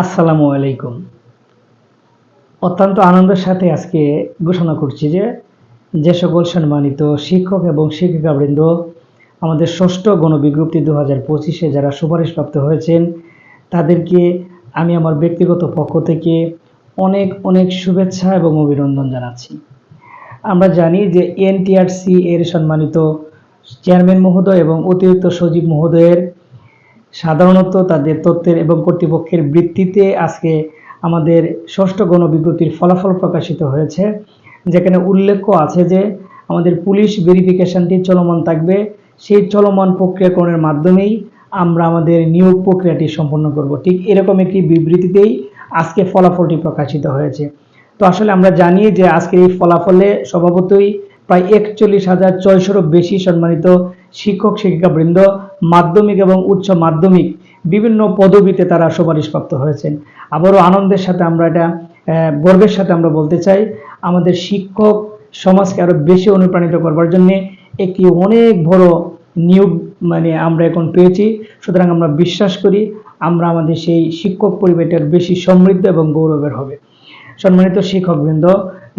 আসসালামু আলাইকুম। অত্যন্ত আনন্দের সাথে আজকে ঘোষণা করছি যে যে সকল সম্মানিত শিক্ষক এবং শিক্ষিকাবৃন্দ, আমাদের ষষ্ঠ গণবিজ্ঞপ্তি দু হাজার পঁচিশে যারা সুপারিশপ্রাপ্ত হয়েছেন, তাদেরকে আমি আমার ব্যক্তিগত পক্ষ থেকে অনেক অনেক শুভেচ্ছা এবং অভিনন্দন জানাচ্ছি। আমরা জানি যে এনটিআরসি এর সম্মানিত চেয়ারম্যান মহোদয় এবং অতিরিক্ত সচিব মহোদয়ের সাধারণত তাদের তথ্যের এবং কর্তৃপক্ষের বৃত্তিতে আজকে আমাদের ষষ্ঠ গণবিজ্ঞপ্তির ফলাফল প্রকাশিত হয়েছে, যেখানে উল্লেখ আছে যে আমাদের পুলিশ ভেরিফিকেশনটি চলমান থাকবে। সেই চলমান প্রক্রিয়াকরণের মাধ্যমেই আমরা আমাদের নিয়োগ প্রক্রিয়াটি সম্পন্ন করব। ঠিক এরকম একটি বিবৃতিতেই আজকে ফলাফলটি প্রকাশিত হয়েছে। তো আসলে আমরা জানি যে আজকের এই ফলাফলে স্বভাবতই প্রায় একচল্লিশ হাজার ছয়শোরও বেশি সম্মানিত শিক্ষক, শিক্ষিকাবৃন্দ, মাধ্যমিক এবং উচ্চ মাধ্যমিক বিভিন্ন পদবিতে তারা সুপারিশপ্রাপ্ত হয়েছেন। আবারও আনন্দের সাথে আমরা এটা গর্বের সাথে আমরা বলতে চাই, আমাদের শিক্ষক সমাজকে আরও বেশি অনুপ্রাণিত করবার জন্য একটি অনেক বড় নিয়োগ মানে আমরা এখন পেয়েছি। সুতরাং আমরা বিশ্বাস করি আমরা আমাদের সেই শিক্ষক পরিবেশটার বেশি সমৃদ্ধ এবং গৌরবের হবে। সম্মানিত শিক্ষকবৃন্দ,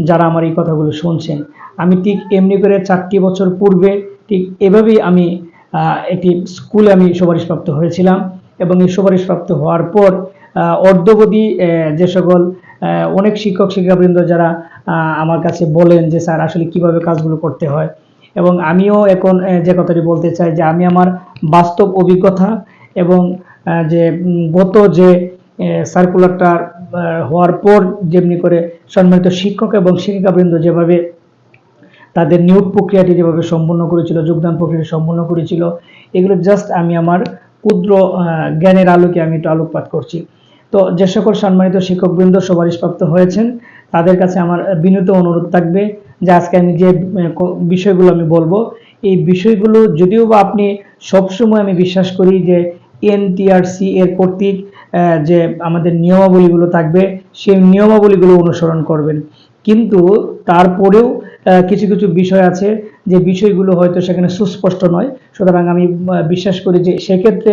যারা আমার এই কথাগুলো শুনছেন, আমি ঠিক এমনি করে চারটি বছর পূর্বে ঠিক এভাবেই আমি একটি স্কুলে আমি সুপারিশপ্রাপ্ত হয়েছিলাম এবং এই সুপারিশপ্রাপ্ত হওয়ার পর অর্ধবধি যে সকল অনেক শিক্ষক, শিক্ষাবৃন্দ যারা আমার কাছে বলেন যে, স্যার, আসলে কীভাবে কাজগুলো করতে হয়? এবং আমিও এখন যে কথাটি বলতে চাই যে, আমি আমার বাস্তব অভিজ্ঞতা এবং যে গত যে সার্কুলারটা হওয়ার পর যেমনি করে সম্মানিত শিক্ষক এবং শিক্ষিকাবৃন্দ যেভাবে তাদের নিয়োগ প্রক্রিয়াটি যেভাবে সম্পন্ন করেছিল, যোগদান প্রক্রিয়াটি সম্পন্ন করেছিল, এগুলো জাস্ট আমি আমার ক্ষুদ্র জ্ঞানের আলোকে আমি একটু আলোকপাত করছি। তো যে সকল সম্মানিত শিক্ষকবৃন্দ, সুপারিশপ্রাপ্ত হয়েছেন, তাদের কাছে আমার বিনীত অনুরোধ থাকবে যে আজকে আমি যে বিষয়গুলো আমি বলব, এই বিষয়গুলো যদিও বা আপনি সবসময় আমি বিশ্বাস করি যে এনটিআরসি এর কর্তৃক যে আমাদের নিয়মাবলীগুলো থাকবে, সেই নিয়মাবলীগুলো অনুসরণ করবেন। কিন্তু তারপরেও কিছু কিছু বিষয় আছে যে বিষয়গুলো হয়তো সেখানে সুস্পষ্ট নয়। সুতরাং আমি বিশ্বাস করি যে সেক্ষেত্রে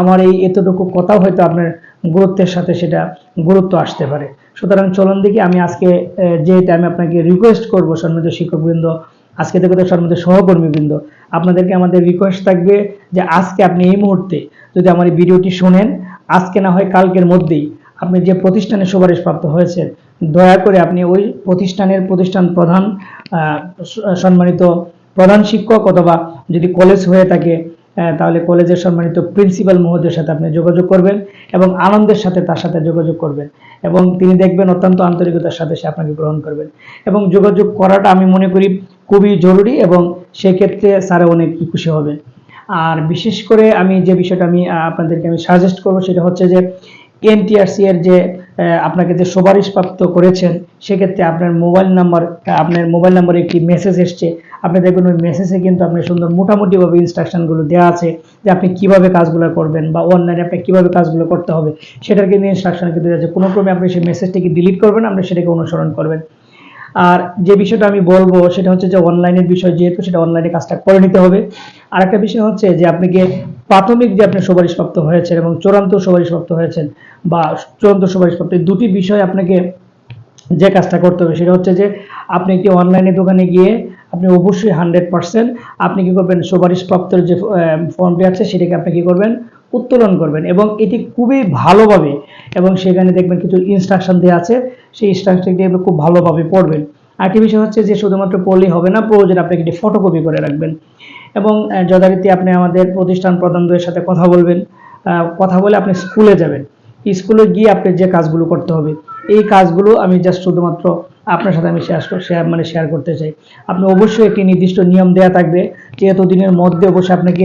আমার এই এতটুকু কথাও হয়তো আপনার গুরুত্বের সাথে সেটা গুরুত্ব আসতে পারে। সুতরাং চলন দিকে আমি আজকে আহ, আমি আপনাকে রিকোয়েস্ট করব সম্মানিত শিক্ষকবৃন্দ আজকে থেকে তো সম্মানিত সহকর্মীবৃন্দ আপনাদেরকে আমাদের রিকোয়েস্ট থাকবে যে আজকে আপনি এই মুহূর্তে যদি আমার এই ভিডিওটি শোনেন আজকে না হয় কালকের মধ্যেই আপনি যে প্রতিষ্ঠানে সুপারিশপ্রাপ্ত হয়েছে দয়া করে আপনি ওই প্রতিষ্ঠানের প্রতিষ্ঠান প্রধান সম্মানিত প্রধান শিক্ষক অথবা যদি কলেজ হয়ে থাকে তাহলে কলেজের সম্মানিত প্রিন্সিপাল মহোদয়ের সাথে আপনি যোগাযোগ করবেন এবং আনন্দের সাথে তার সাথে যোগাযোগ করবেন এবং তিনি দেখবেন অত্যন্ত আন্তরিকতার সাথে সে আপনাকে গ্রহণ করবেন। এবং যোগাযোগ করাটা আমি মনে করি খুবই জরুরি এবং সেক্ষেত্রে স্যারে অনেক খুশি হবেন আর বিশেষ করে আমি যে বিষয়টা আমি আপনাদেরকে আমি সাজেস্ট করব সেটা হচ্ছে যে, এনটিআরসি এর যে আপনাকে যে সুপারিশপ্রাপ্ত করেছেন, সেক্ষেত্রে আপনার মোবাইল নাম্বার, আপনার মোবাইল নাম্বারে একটি মেসেজ এসছে। আপনি দেখবেন ওই মেসেজে কিন্তু আপনি সুন্দর মোটামুটিভাবে ইনস্ট্রাকশনগুলো দেওয়া আছে যে আপনি কীভাবে কাজগুলো করবেন বা অনলাইনে আপনি কীভাবে কাজগুলো করতে হবে। সেটার কিন্তু ইনস্ট্রাকশন কিন্তু আছে। কোনো ক্রমে আপনি সেই মেসেজটিকে ডিলিট করবেন, আপনি সেটাকে অনুসরণ করবেন। আর যে বিষয়টা আমি বলব, সেটা হচ্ছে যে অনলাইনের বিষয়, যেহেতু সেটা অনলাইনে কাজটা করে নিতে হবে। আর একটা বিষয় হচ্ছে যে আপনাকে প্রাথমিক যে আপনি সুপারিশপ্রাপ্ত হয়েছেন এবং চূড়ান্ত সুপারিশপ্রাপ্ত হয়েছেন বা চূড়ান্ত সুপারিশপ্রাপ্ত, এই দুটি বিষয় আপনাকে যে কাজটা করতে হবে সেটা হচ্ছে যে আপনি একটি অনলাইনে দোকানে গিয়ে আপনি অবশ্যই হান্ড্রেড পার্সেন্ট আপনি কি করবেন, সুপারিশপ্রাপ্তর যে ফর্মটি আছে সেটাকে আপনি কী করবেন, উত্তোলন করবেন এবং এটি খুবই ভালোভাবে এবং সেখানে দেখবেন কিছু ইনস্ট্রাকশন দেওয়া আছে, সেই ইনস্ট্রাকশনটি আপনি খুব ভালোভাবে পড়বেন। আরেকটি বিষয় হচ্ছে যে শুধুমাত্র পড়লেই হবে না, প্রয়োজন আপনি একটি ফটোকপি করে রাখবেন। এবং যথারীতি আপনি আমাদের প্রতিষ্ঠান প্রধানদের সাথে কথা বলবেন কথা বলে আপনি স্কুলে যাবেন। স্কুলে গিয়ে আপনি যে কাজগুলো করতে হবে, এই কাজগুলো আমি জাস্ট শুধুমাত্র আপনার সাথে আমি শেয়ার শেয়ার মানে শেয়ার করতে চাই। আপনি অবশ্যই একটি নির্দিষ্ট নিয়ম দেওয়া থাকবে যে এত দিনের মধ্যে অবশ্যই আপনাকে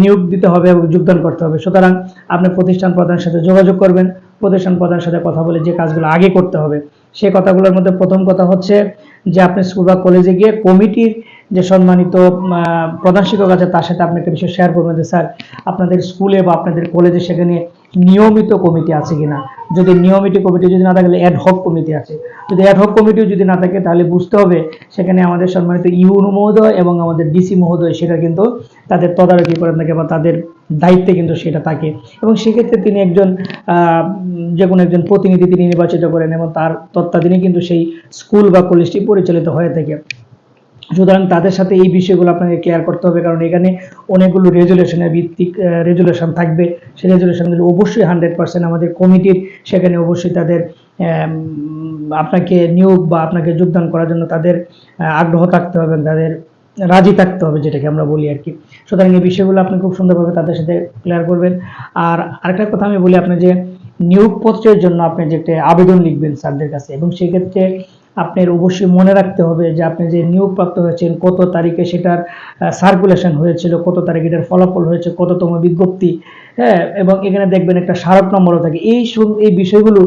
নিয়োগ দিতে হবে এবং যোগদান করতে হবে। সুতরাং আপনি প্রতিষ্ঠান প্রধানের সাথে যোগাযোগ করবেন প্রতিষ্ঠান প্রধানের সাথে কথা বলে যে কাজগুলো আগে করতে হবে। সেই কথাগুলোর মধ্যে প্রথম কথা হচ্ছে যে আপনি স্কুল বা কলেজে গিয়ে কমিটির যে সম্মানিত প্রধান শিক্ষক আছে তার সাথে আপনি একটা বিষয় শেয়ার করবেন যে, স্যার, আপনাদের স্কুলে বা আপনাদের কলেজে সেখানে নিয়মিত কমিটি আছে কিনা? যদি নিয়মিত কমিটি যদি না থাকলে অ্যাড হক কমিটি আছে। যদি অ্যাড হক কমিটিও যদি না থাকে, তাহলে বুঝতে হবে সেখানে আমাদের সম্মানিত ইউনো মহোদয় এবং আমাদের ডিসি মহোদয়, সেটা কিন্তু তাদের তদারকি করে থাকে বা তাদের দায়িত্বে কিন্তু সেটা থাকে। এবং সেক্ষেত্রে তিনি একজন যে কোনো একজন প্রতিনিধি তিনি নির্বাচিত করেন এবং তার তত্ত্বাধীনে কিন্তু সেই স্কুল বা কলেজটি পরিচালিত হয়ে থাকে। সুতরাং তাদের সাথে এই বিষয়গুলো আপনাকে ক্লিয়ার করতে হবে, কারণ এখানে অনেকগুলো রেজুলেশনের ভিত্তিক রেজুলেশন থাকবে। সেই রেজুলেশনগুলো অবশ্যই হান্ড্রেড পার্সেন্ট আমাদের কমিটির সেখানে অবশ্যই তাদের আপনাকে নিয়োগ বা আপনাকে যোগদান করার জন্য তাদের আগ্রহ থাকতে হবে, তাদের রাজি থাকতে হবে, যেটাকে আমরা বলি আর কি। সুতরাং এই বিষয়গুলো আপনি খুব সুন্দরভাবে তাদের সাথে ক্লিয়ার করবেন। আর আরেকটা কথা আমি বলি, আপনি যে নিয়োগপত্রের জন্য আপনি যে একটা আবেদন লিখবেন স্যারদের কাছে, এবং সেক্ষেত্রে আপনার অবশ্যই মনে রাখতে হবে যে আপনি যে নিয়োগপ্রাপ্ত হয়েছেন, কত তারিখে সেটার সার্কুলেশন হয়েছিল, কত তারিখে এটার ফলাফল হয়েছে, কততম বিজ্ঞপ্তি হ্যাঁ? এবং এখানে দেখবেন একটা স্মারক নম্বরও থাকে। এই এই বিষয়গুলো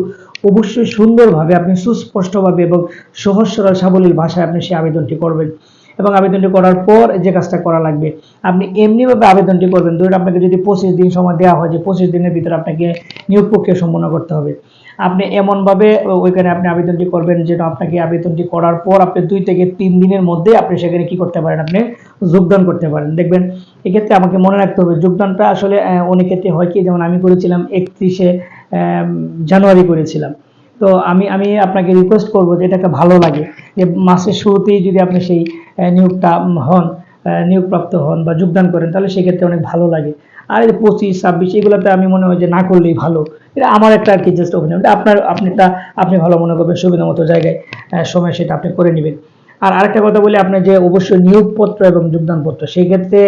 অবশ্যই সুন্দরভাবে আপনি সুস্পষ্টভাবে এবং সহজ সরল সাবলীল ভাষায় আপনি সেই আবেদনটি করবেন। এবং আবেদনটি করার পর যে কাজটা করা লাগবে, আপনি এমনিভাবে আবেদনটি করবেন। ধরুন আপনাকে যদি পঁচিশ দিন সময় দেওয়া হয়, যে পঁচিশ দিনের ভিতরে আপনাকে নিয়োগ প্রক্রিয়া সম্পন্ন করতে হবে। আপনি এমনভাবে ওইখানে আপনি আবেদনটি করবেন যেন আপনাকে আবেদনটি করার পর আপনি দুই থেকে তিন দিনের মধ্যে আপনি সেখানে কি করতে পারেন? আপনি যোগদান করতে পারেন। দেখবেন, এক্ষেত্রে আমাকে মনে রাখতে হবে, যোগদানটা আসলে অনেক ক্ষেত্রে হয় কি, যেমন আমি করেছিলাম একত্রিশে জানুয়ারি করেছিলাম। তো আমি আমি আপনাকে রিকোয়েস্ট করব যে এটাকে ভালো লাগে, যে মাসের শুরুতেই যদি আপনি সেই নিয়োগটা হন নিয়োগপ্রাপ্ত হন বা যোগদান করেন, তাহলে সেক্ষেত্রে অনেক ভালো লাগে। আর এই পঁচিশ, ছাব্বিশ, এগুলোতে আমি মনে হয় যে না করলেই ভালো। এটা আমার একটা আর কি জাস্ট অপিনিয়ন আপনার আপনিটা আপনি ভালো মনে করবেন, সুবিধা মতো জায়গায় সময় সেটা আপনি করে নেবেন। আর আরেকটা কথা বলি আপনি যে অবশ্যই নিয়োগপত্র এবং যোগদানপত্র সেই ক্ষেত্রে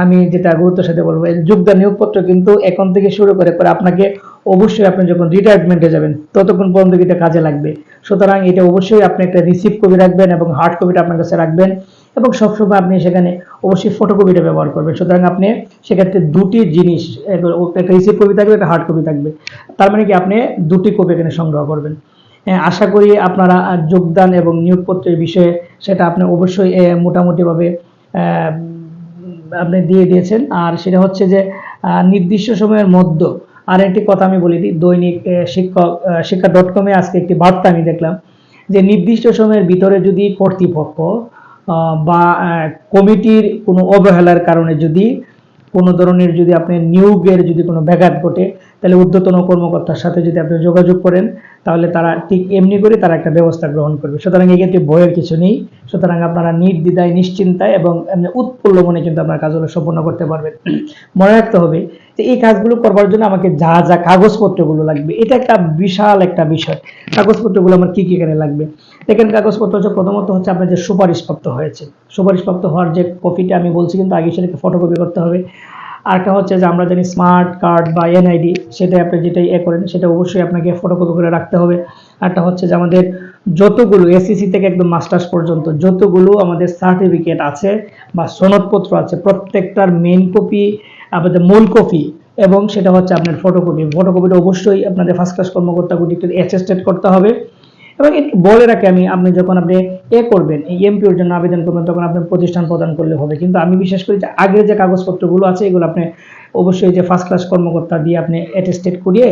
আমি যেটা গুরুত্বের সাথে বলব যোগদান নিয়োগপত্র কিন্তু এখন থেকে শুরু করে, পরে আপনাকে অবশ্যই আপনি যখন রিটায়ারমেন্টে যাবেন ততক্ষণ পর্যন্ত এটা কাজে লাগবে। সুতরাং এটা অবশ্যই আপনি একটা রিসিভ কপি রাখবেন এবং হার্ড কপিটা আপনার কাছে রাখবেন এবং সবসময় আপনি সেখানে অবশ্যই ফটোকপিটা ব্যবহার করবেন। সুতরাং আপনি সেক্ষেত্রে দুটি জিনিস একটা রিসিভ কপি থাকবে একটা হার্ড কপি থাকবে। তার মানে কি? আপনি দুটি কপি এখানে সংগ্রহ করবেন। হ্যাঁ, আশা করি আপনারা যোগদান এবং নিয়োগপত্রের বিষয়ে সেটা আপনি অবশ্যই মোটামুটিভাবে আপনি দিয়ে দিয়েছেন। আর সেটা হচ্ছে যে নির্দিষ্ট সময়ের মধ্যে আর একটি কথা আমি বলি দিই, দৈনিক শিক্ষক শিক্ষা ডট কমে আজকে একটি বার্তা আমি দেখলাম যে নির্দিষ্ট সময়ের ভিতরে যদি কর্তৃপক্ষ বা কমিটির কোনো অবহেলার কারণে যদি কোনো ধরনের যদি আপনি নিয়োগের যদি কোনো ব্যাঘাত ঘটে, তাহলে ঊর্ধ্বতন কর্মকর্তার সাথে যদি আপনি যোগাযোগ করেন তাহলে তারা ঠিক এমনি করে তারা একটা ব্যবস্থা গ্রহণ করবে। সুতরাং এক্ষেত্রে ভয়ের কিছু নেই। সুতরাং আপনারা নির্দ্বিধায়, নিশ্চিন্তায় এবং উৎফুল্ল মনে কিন্তু আপনার কাজগুলো সম্পন্ন করতে পারবেন। মনে রাখতে হবে যে এই কাজগুলো করবার জন্য আমাকে যা যা কাগজপত্রগুলো লাগবে, এটা একটা বিশাল একটা বিষয়। কাগজপত্রগুলো আমার কি কি এখানে লাগবে? এখানে কাগজপত্র হচ্ছে প্রথমত হচ্ছে আপনার যে সুপারিশপ্রাপ্ত হয়েছে। সুপারিশপ্রাপ্ত হওয়ার যে কপিটা আমি বলছি কিন্তু আগে সেটাকে ফটোকপি করতে হবে। আরেকটা হচ্ছে যে আমরা জানি স্মার্ট কার্ড বা এনআইডি সেটা আপনি যেটাই এ করেন, সেটা অবশ্যই আপনাকে ফটোকপি করে রাখতে হবে। আরেকটা হচ্ছে যে আমাদের যতগুলো এসএসসি থেকে একদম মাস্টার্স পর্যন্ত যতগুলো আমাদের সার্টিফিকেট আছে বা সনদপত্র আছে, প্রত্যেকটার মেন কপি আমাদের মূল কপি এবং সেটা হচ্ছে আপনার ফটোকপি ফটোকপিটা অবশ্যই আপনাদের ফার্স্ট ক্লাস কর্মকর্তাগুলি একটু অ্যাসেস্টেড করতে হবে। এবং বলে রাখি আমি, আপনি যখন আপনি এ করবেন, এই এমপিওর জন্য আবেদন করবেন, তখন আপনি প্রতিষ্ঠান প্রদান করলে হবে। কিন্তু আমি বিশেষ করি যে আগের যে কাগজপত্রগুলো আছে, এগুলো আপনি অবশ্যই যে ফার্স্ট ক্লাস কর্মকর্তা দিয়ে আপনি অ্যাটেস্টেড করিয়ে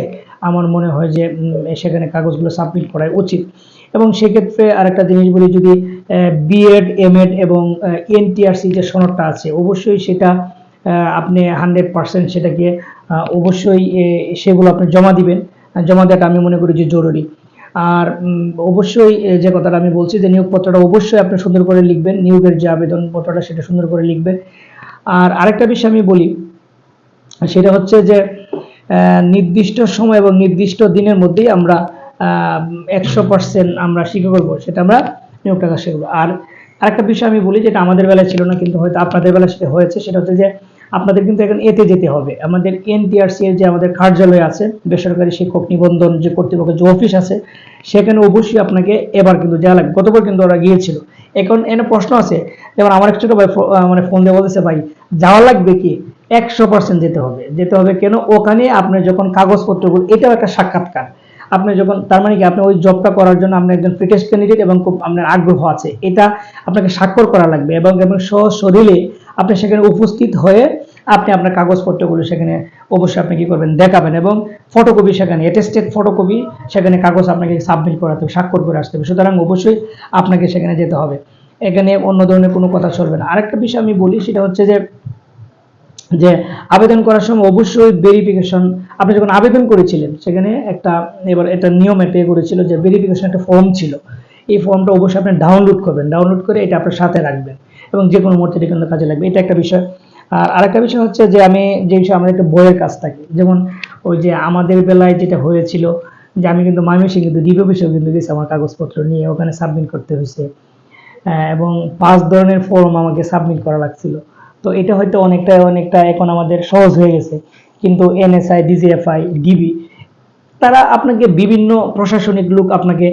আমার মনে হয় যে সেখানে কাগজগুলো সাবমিট করাই উচিত। এবং সেক্ষেত্রে আরেকটা জিনিস বলি, যদি বিএড এমএড এবং এনটিআরসি যে সনদটা আছে, অবশ্যই সেটা আপনি হান্ড্রেড পার্সেন্ট সেটাকে অবশ্যই সেগুলো আপনি জমা দিবেন। জমা দেওয়াটা আমি মনে করি যে জরুরি। আর অবশ্যই যে কথাটা আমি বলছি যে নিয়োগপত্রটা অবশ্যই আপনি সুন্দর করে লিখবেন, নিয়োগের যে আবেদনপত্রটা সেটা সুন্দর করে লিখবেন। আর আরেকটা বিষয় আমি বলি, সেটা হচ্ছে যে নির্দিষ্ট সময় এবং নির্দিষ্ট দিনের মধ্যেই আমরা একশো পার্সেন্ট আমরা শিখে করব, সেটা আমরা নিয়োগ টাকা শিখব আর আরেকটা বিষয় আমি বলি, যেটা আমাদের বেলায় ছিল না, কিন্তু হয়তো আপনাদের বেলায় সেটা হয়েছে, সেটা হচ্ছে যে আপনাদের কিন্তু এখন এতে যেতে হবে। আমাদের এনটিআরসি এর যে আমাদের কার্যালয় আছে, বেসরকারি শিক্ষক নিবন্ধন যে কর্তৃপক্ষের যে অফিস আছে, সেখানে অবশ্যই আপনাকে এবার কিন্তু যাওয়া লাগবে। গতবার কিন্তু ওরা গিয়েছিল। এখন এনে প্রশ্ন আছে, যেমন আমার এক ছোট ভাই মানে ফোন দিয়ে বলতেছে, ভাই, যাওয়া লাগবে কি? একশো পার্সেন্ট যেতে হবে। যেতে হবে কেন? ওখানে আপনি যখন কাগজপত্রগুলো, এটাও একটা সাক্ষাৎকার। আপনি যখন, তার মানে কি? আপনি ওই জবটা করার জন্য আপনি একজন ফিটেস্ট ক্যান্ডিডেট এবং খুব আপনার আগ্রহ আছে। এটা আপনাকে স্বাক্ষর করা লাগবে এবং এবং সশরীরে আপনি সেখানে উপস্থিত হয়ে আপনি আপনার কাগজপত্রগুলো সেখানে অবশ্যই আপনি কি করবেন, দেখাবেন এবং ফটোকপি সেখানে অ্যাটেস্টেড ফটোকপি সেখানে কাগজ আপনাকে সাবমিট করাতে হবে, স্বাক্ষর করে আসতে হবে। সুতরাং অবশ্যই আপনাকে সেখানে যেতে হবে। এখানে অন্য ধরনের কোনো কথা চলবে না। আরেকটা বিষয় আমি বলি, সেটা হচ্ছে যে যে আবেদন করার সময় অবশ্যই ভেরিফিকেশন আপনি যখন আবেদন করেছিলেন, সেখানে একটা, এবার এটা নিয়মে পে করেছিল যে ভেরিফিকেশন একটা ফর্ম ছিল। এই ফর্মটা অবশ্যই আপনি ডাউনলোড করবেন। ডাউনলোড করে এটা আপনার সাথে রাখবেন এবং যে কোনো মুহূর্তে কিন্তু কাজে লাগবে। এটা একটা বিষয়। আর আরেকটা বিষয় হচ্ছে যে আমি যে বিষয় আমাদের একটা বইয়ের কাজ থাকে, যেমন ওই যে আমাদের বেলায় যেটা হয়েছিল যে আমি কিন্তু ময়মনসিংহ কিন্তু ডিপি অফিসেও কিন্তু গেছি আমার কাগজপত্র নিয়ে, ওখানে সাবমিট করতে হয়েছে। এবং পাঁচ ধরনের ফর্ম আমাকে সাবমিট করা লাগছিল। তো এটা হয়তো অনেকটা অনেকটা এখন আমাদের সহজ হয়ে গেছে। কিন্তু এনএসআই, ডিজিএফআই, ডিবি, তারা আপনাকে বিভিন্ন প্রশাসনিক লোক আপনাকে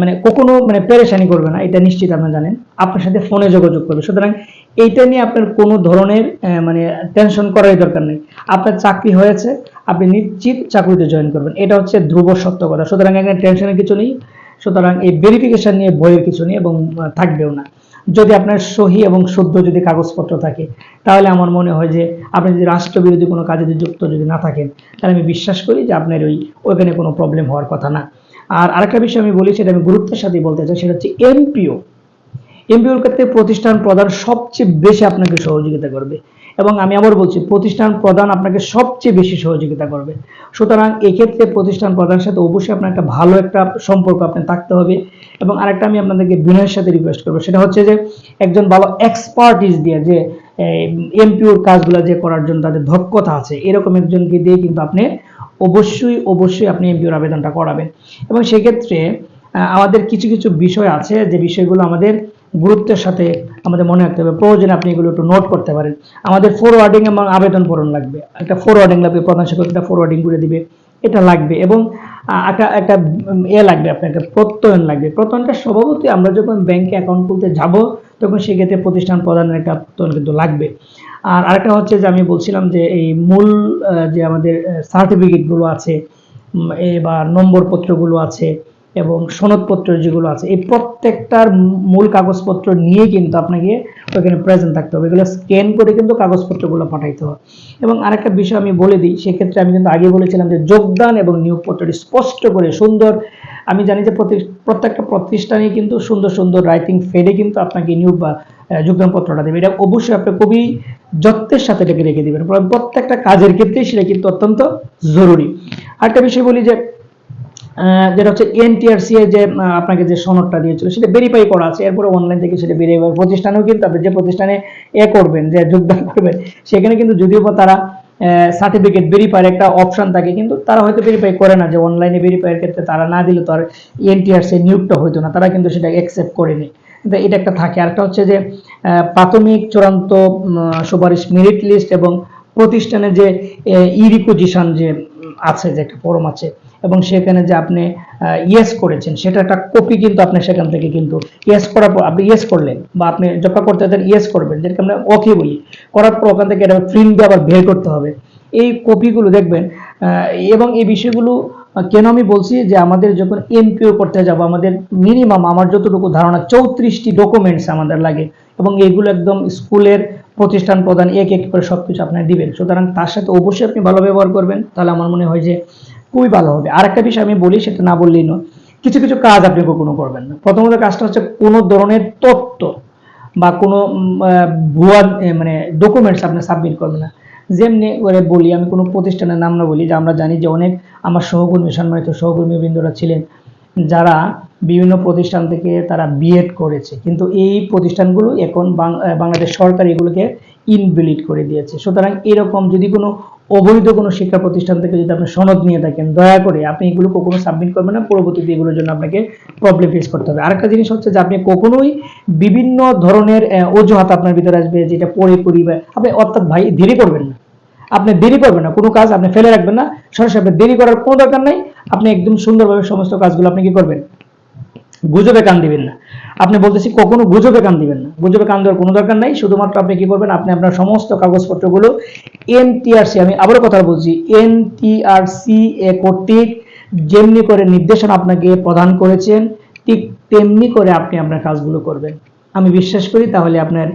মানে কখনো মানে পেরেশানি করবে না, এটা নিশ্চিত আপনি জানেন। আপনার সাথে ফোনে যোগাযোগ করবে। সুতরাং এইটা নিয়ে আপনার কোনো ধরনের মানে টেনশন করারই দরকার নেই। আপনার চাকরি হয়েছে, আপনি নিশ্চিত চাকরিতে জয়েন করবেন। এটা হচ্ছে ধ্রুব সত্য কথা। সুতরাং এখানে টেনশনের কিছু নেই। সুতরাং এই ভেরিফিকেশন নিয়ে ভয়ের কিছু নেই এবং থাকবেও না। যদি আপনার সহি এবং শুদ্ধ যদি কাগজপত্র থাকে, তাহলে আমার মনে হয় যে আপনি যদি রাষ্ট্রবিরোধী কোনো কাজে যুক্ত যদি না থাকেন, তাহলে আমি বিশ্বাস করি যে আপনার ওই, ওইখানে কোনো প্রবলেম হওয়ার কথা না। আর আরেকটা বিষয় আমি বলি, সেটা আমি গুরুত্বের সাথে বলতে চাই, সেটা হচ্ছে এমপিও। এমপিওর ক্ষেত্রে প্রতিষ্ঠান প্রধান সবচেয়ে বেশি আপনাকে সহযোগিতা করবে। এবং আমি আবার বলছি, প্রতিষ্ঠান প্রধান আপনাকে সবচেয়ে বেশি সহযোগিতা করবে। সুতরাং এক্ষেত্রে প্রতিষ্ঠান প্রধানের সাথে অবশ্যই আপনার একটা ভালো একটা সম্পর্ক আপনার থাকতে হবে। এবং আরেকটা আমি আপনাদেরকে বিনয়ের সাথে রিকোয়েস্ট করব, সেটা হচ্ছে যে, একজন ভালো এক্সপার্টিস দিয়ে যে এমপিওর কাজগুলো যে করার জন্য তাদের দক্ষতা আছে, এরকম একজনকে দিয়ে কিন্তু আপনি অবশ্যই অবশ্যই আপনি এমপিওর আবেদনটা করাবেন। এবং সেক্ষেত্রে আমাদের কিছু কিছু বিষয় আছে, যে বিষয়গুলো আমাদের গুরুত্বের সাথে আমাদের মনে রাখতে হবে। প্রয়োজনে আপনি এগুলো একটু নোট করতে পারেন। আমাদের ফরওয়ার্ডিং এবং আবেদন পূরণ লাগবে। একটা ফরওয়ার্ডিং লাগবে, প্রধান শিক্ষক একটা ফরওয়ার্ডিং করে দিবে, এটা লাগবে এবং একটা একটা এ লাগবে আপনার একটা প্রত্যয়ন লাগবে। প্রত্যয়নটা স্বভাবতই আমরা যখন ব্যাংকে অ্যাকাউন্ট খুলতে যাব, তখন সেক্ষেত্রে প্রতিষ্ঠান প্রদানের একটা প্রত্যয়ন কিন্তু লাগবে। আর আরেকটা হচ্ছে যে আমি বলছিলাম যে এই মূল যে আমাদের সার্টিফিকেটগুলো আছে বা নম্বরপত্রগুলো আছে এবং সনদপত্র যেগুলো আছে, এই প্রত্যেকটার মূল কাগজপত্র নিয়ে কিন্তু আপনাকে ওখানে প্রেজেন্ট থাকতে হবে। এগুলো স্ক্যান করে কিন্তু কাগজপত্রগুলো পাঠাইতে হবে। এবং আরেকটা বিষয় আমি বলে দিই, সেক্ষেত্রে আমি কিন্তু আগে বলেছিলাম যে যোগদান এবং নিয়োগপত্রটি স্পষ্ট করে সুন্দর, আমি জানি যে প্রতি প্রত্যেকটা প্রতিষ্ঠানে কিন্তু সুন্দর সুন্দর রাইটিং ফেডে কিন্তু আপনাকে নিয়োগ বা যোগদানপত্রটা দেবে। এটা অবশ্যই আপনি খুবই যত্নের সাথে এটাকে রেখে দেবেন। প্রত্যেকটা কাজের ক্ষেত্রেই সেটা কিন্তু অত্যন্ত জরুরি। আরেকটা বিষয় বলি যে যেটা হচ্ছে এনটিআরসি এর যে আপনাকে যে সনদটা দিয়েছিল, সেটা ভেরিফাই করা আছে। এরপরে অনলাইন থেকে সেটা ভেরিফাই প্রতিষ্ঠানেও কিন্তু আপনি যে প্রতিষ্ঠানে এ করবেন, যে যোগদান করবেন, সেখানে কিন্তু যদিও বা তারা সার্টিফিকেট ভেরিফাইয়ের একটা অপশন থাকে, কিন্তু তারা হয়তো ভেরিফাই করে না যে অনলাইনে ভেরিফাইয়ের ক্ষেত্রে তারা না দিলে তো আর এনটিআরসি নিয়োগটা হতো না, তারা কিন্তু সেটা অ্যাকসেপ্ট করে নেয় এটা একটা থাকে। আরেকটা হচ্ছে যে প্রাথমিক, চূড়ান্ত সুপারিশ মেরিট লিস্ট এবং প্রতিষ্ঠানে যে ই রিপোজিশন যে আছে, যে একটা ফর্ম আছে এবং সেখানে যে আপনি ইয়েস করেছেন, সেটা একটা কপি কিন্তু আপনি সেখান থেকে কিন্তু ইয়েস করার পর আপনি ইয়েস করলেন বা আপনি যখন করতে দেন ইয়েস করবেন, যেটাকে আমরা ওকে বলি। করার পর ওখান থেকে এটা প্রিন্ট দিয়ে আবার বের করতে হবে। এই কপিগুলো দেখবেন এবং এই বিষয়গুলো কেন আমি বলছি যে আমাদের যখন এমপিও করতে যাব, আমাদের মিনিমাম আমার যতটুকু ধারণা, চৌত্রিশটি ডকুমেন্টস আমাদের লাগে এবং এগুলো একদম স্কুলের প্রতিষ্ঠান প্রদান এক এক করে সবকিছু আপনার দিবেন। সুতরাং তার সাথে অবশ্যই আপনি ভালো ব্যবহার করবেন। তাহলে আমার মনে হয় যে খুবই ভালো হবে। আর একটা বিষয় আমি বলি, সেটা না বললেই নয়। কিছু কিছু কাজ আপনি কখনো করবেন না। প্রথমত কাজটা হচ্ছে কোনো ধরনের তথ্য বা কোনো ভুয়া মানে ডকুমেন্টস আপনি সাবমিট করবেন না। যেমনি করে বলি, আমি কোনো প্রতিষ্ঠানের নাম না বলি, যে আমরা জানি যে অনেক আমার সহকর্মী, সম্মানিত সহকর্মী বৃন্দরা ছিলেন, যারা বিভিন্ন প্রতিষ্ঠান থেকে তারা বিএড করেছে। কিন্তু এই প্রতিষ্ঠানগুলো এখন বাংলাদেশ সরকার এগুলোকে ইনভ্যালিড করে দিয়েছে। সুতরাং এরকম যদি কোনো অবৈধ কোনো শিক্ষা প্রতিষ্ঠান থেকে যদি আপনি সনদ নিয়ে থাকেন, দয়া করে আপনি এগুলো কখনো সাবমিট করবেন না, পরবর্তীতে এগুলোর জন্য আপনাকে প্রবলেম ফেস করতে হবে। আরেকটা জিনিস হচ্ছে যে আপনি কখনোই বিভিন্ন ধরনের অজুহাত আপনার ভিতরে আসবে যেটা পরে বা আপনি অর্থাৎ ভাই দেরি করবেন না। আপনি দেরি করবেন না, কোনো কাজ আপনি ফেলে রাখবেন না। সরাসরি আপনি দেরি করার কোনো দরকার নাই। আপনি একদম সুন্দরভাবে সমস্ত কাজগুলো আপনি কি করবেন? গুজবে কান দিবেন না। আপনি বলতেছি কখনো গুজবে কান দিবেন না। গুজবে কান দেওয়ার কোনো দরকার নাই, শুধুমাত্র আপনি কি করবেন, আপনি আপনার সমস্ত কাগজপত্রগুলো এনটিআরসি, আমি আবারও কথা বলছি, এনটিআরসি এ কর্তৃক যেমনি করে নির্দেশনা আপনাকে প্রদান করেছেন, ঠিক তেমনি করে আপনি আপনার কাজগুলো করবেন। আমি বিশ্বাস করি তাহলে আপনার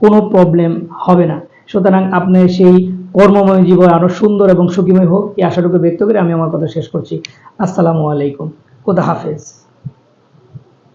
কোনো প্রবলেম হবে না। সুতরাং আপনার সেই কর্মময় জীবন আরও সুন্দর এবং সুখীময় হোক, এই আশাটুকু ব্যক্ত করে আমি আমার কথা শেষ করছি। আসসালামু আলাইকুম। খোদা হাফেজ।